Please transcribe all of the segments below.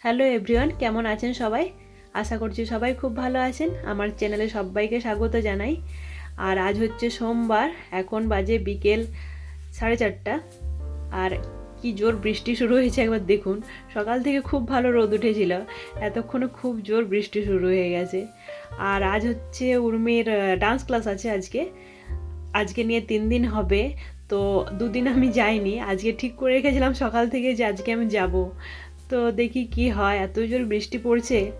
Hello everyone কেমন আছেন সবাই? আশা করছি সবাই খুব ভালো আছেন। আমার চ্যানেলে সবাইকে স্বাগত জানাই। আর আজ হচ্ছে সোমবার, এখন বাজে বিকেল সাড়ে চারটা। আর কি জোর বৃষ্টি শুরু হয়েছে একবার দেখুন। সকাল থেকে খুব ভালো রোদ উঠেছিল। এতক্ষণে খুব জোর বৃষ্টি শুরু হয়ে গেছে। আর আজ হচ্ছে উর্মির ডান্স ক্লাস আছে আজকে। আজকে নিয়ে তিন দিন হবে। তো দুদিন আমি যাইনি। আজকে ঠিক করে রেখেছিলাম সকাল থেকে যে আজকে আমি যাব। তো দেখি কি হয়। এত জোর বৃষ্টি পড়ছে,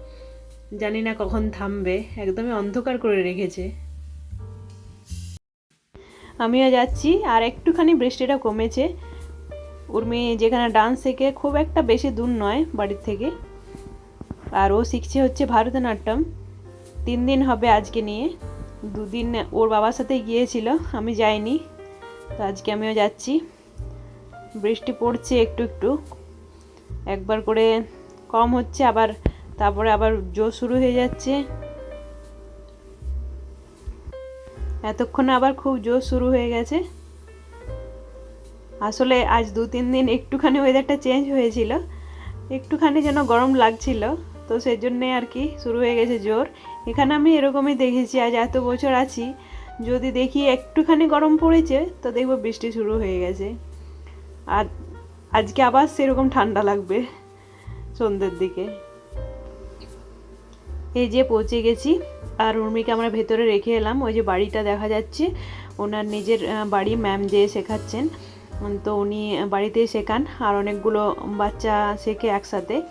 জানি না কখন থামবে। একদমই অন্ধকার করে রেখেছে। আমিও যাচ্ছি, আর একটুখানি বৃষ্টিটা কমেছে। উর্মি যেখানে ডান্স শেখে, খুব একটা বেশি দূর নয় বাড়ির থেকে। আর ও শিখছে হচ্ছে ভারতনাট্যম। তিন দিন হবে আজকে নিয়ে। দুদিন ওর বাবার সাথে গিয়েছিল, আমি যাইনি। তো আজকে আমিও যাচ্ছি। বৃষ্টি পড়ছে একটু একটু। একবার করে কম হচ্ছে, আবার তারপরে আবার জোর শুরু হয়ে যাচ্ছে। এতক্ষণে আবার খুব জোর শুরু হয়ে গেছে। আসলে আজ দু তিন দিন একটুখানি ওয়েদারটা চেঞ্জ হয়েছিল। একটুখানি যেন গরম লাগছিল, তো সেই জন্যে আর কি শুরু হয়ে গেছে জোর। এখানে আমি এরকমই দেখেছি, আজ এত বছর আছি, যদি দেখি একটুখানি গরম পড়েছে, তো দেখব বৃষ্টি শুরু হয়ে গেছে। আর আজকে আবার সেরকম ঠান্ডা লাগবে সন্ধ্যের দিকে। এই যে পৌঁছে গেছি আর উর্মিকে আমরা ভেতরে রেখে এলাম। ওই যে বাড়িটা দেখা যাচ্ছে। ওনার নিজের বাড়ি ম্যাম যে শেখাচ্ছেন। তো উনি বাড়িতেই শেখান আর অনেকগুলো বাচ্চা শেখে একসাথে।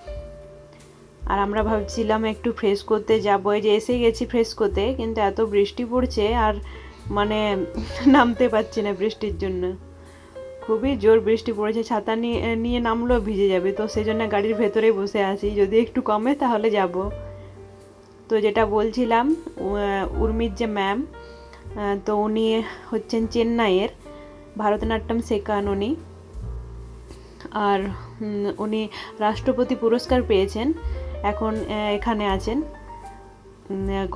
আর আমরা ভাবছিলাম একটু ফ্রেশ করতে যাব। যে এসে গেছি ফ্রেশ করতে, কিন্তু এত বৃষ্টি পড়ছে আর মানে নামতে পারছি না বৃষ্টির জন্য। খুবই জোর বৃষ্টি পড়েছে, ছাতা নিয়ে নিয়ে নামলেও ভিজে যাবে। তো সেই জন্য গাড়ির ভেতরেই বসে আছি। যদি একটু কমে তাহলে যাব। তো যেটা বলছিলাম উর্মির যে ম্যাম তো উনি হচ্ছেন চেন্নাইয়ের, ভারতনাট্যম শেখান উনি। আর উনি রাষ্ট্রপতি পুরস্কার পেয়েছেন, এখন এখানে আছেন।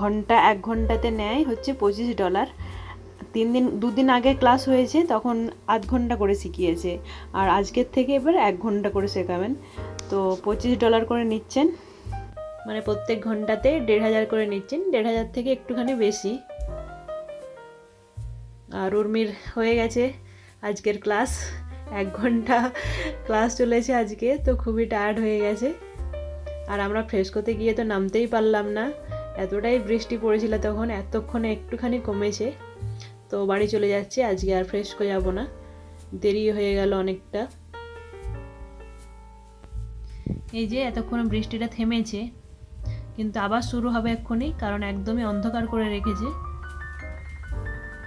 ঘণ্টা, এক ঘন্টাতে নেয় হচ্ছে পঁচিশ ডলার। তিন দিন, দুদিন আগে ক্লাস হয়েছে, তখন আধ ঘণ্টা করে শিখিয়েছে। আর আজকের থেকে এবার এক ঘণ্টা করে শেখাবেন। তো পঁচিশ ডলার করে নিচ্ছেন। মানে প্রত্যেক ঘন্টাতে দেড় হাজার করে নিচ্ছেন। দেড় হাজার থেকে একটুখানি বেশি। আর উর্মির হয়ে গেছে আজকের ক্লাস। এক ঘণ্টা ক্লাস চলেছে আজকে, তো খুবই টায়ার্ড হয়ে গেছে। আর আমরা ফ্রেশ করতে গিয়ে তো নামতেই পারলাম না। এতটাই বৃষ্টি পড়েছিল তখন, এতক্ষণে একটুখানি কমেছে। তো বাড়ি চলে যাচ্ছে, আজকে আর ফ্রেশ করে যাব না। দেরি হয়ে গেল অনেকটা। এই যে এতক্ষণ বৃষ্টিটা থেমেছে, কিন্তু আবার শুরু হবে এক্ষুনি, কারণ একদমই অন্ধকার করে রেখেছে।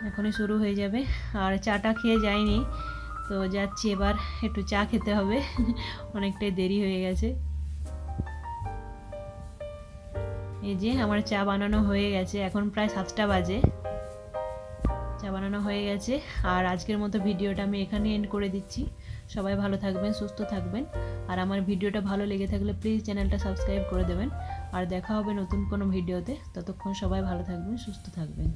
এখনই শুরু হয়ে যাবে। আর চাটা খেয়ে যাইনি, তো যাচ্ছি এবার একটু চা খেতে হবে। অনেকটাই দেরি হয়ে গেছে। এই যে আমার চা বানানো হয়ে গেছে, এখন প্রায় সাতটা বাজে। চা বানানো হয়ে গেছে। আর আজকের মতো ভিডিওটা আমি এখানে এন্ড করে দিচ্ছি। সবাই ভালো থাকবেন, সুস্থ থাকবেন। আর আমার ভিডিওটা ভালো লেগে থাকলে প্লিজ চ্যানেলটা সাবস্ক্রাইব করে দেবেন। আর দেখা হবে নতুন কোনো ভিডিওতে। ততক্ষণ সবাই ভালো থাকবেন, সুস্থ থাকবেন।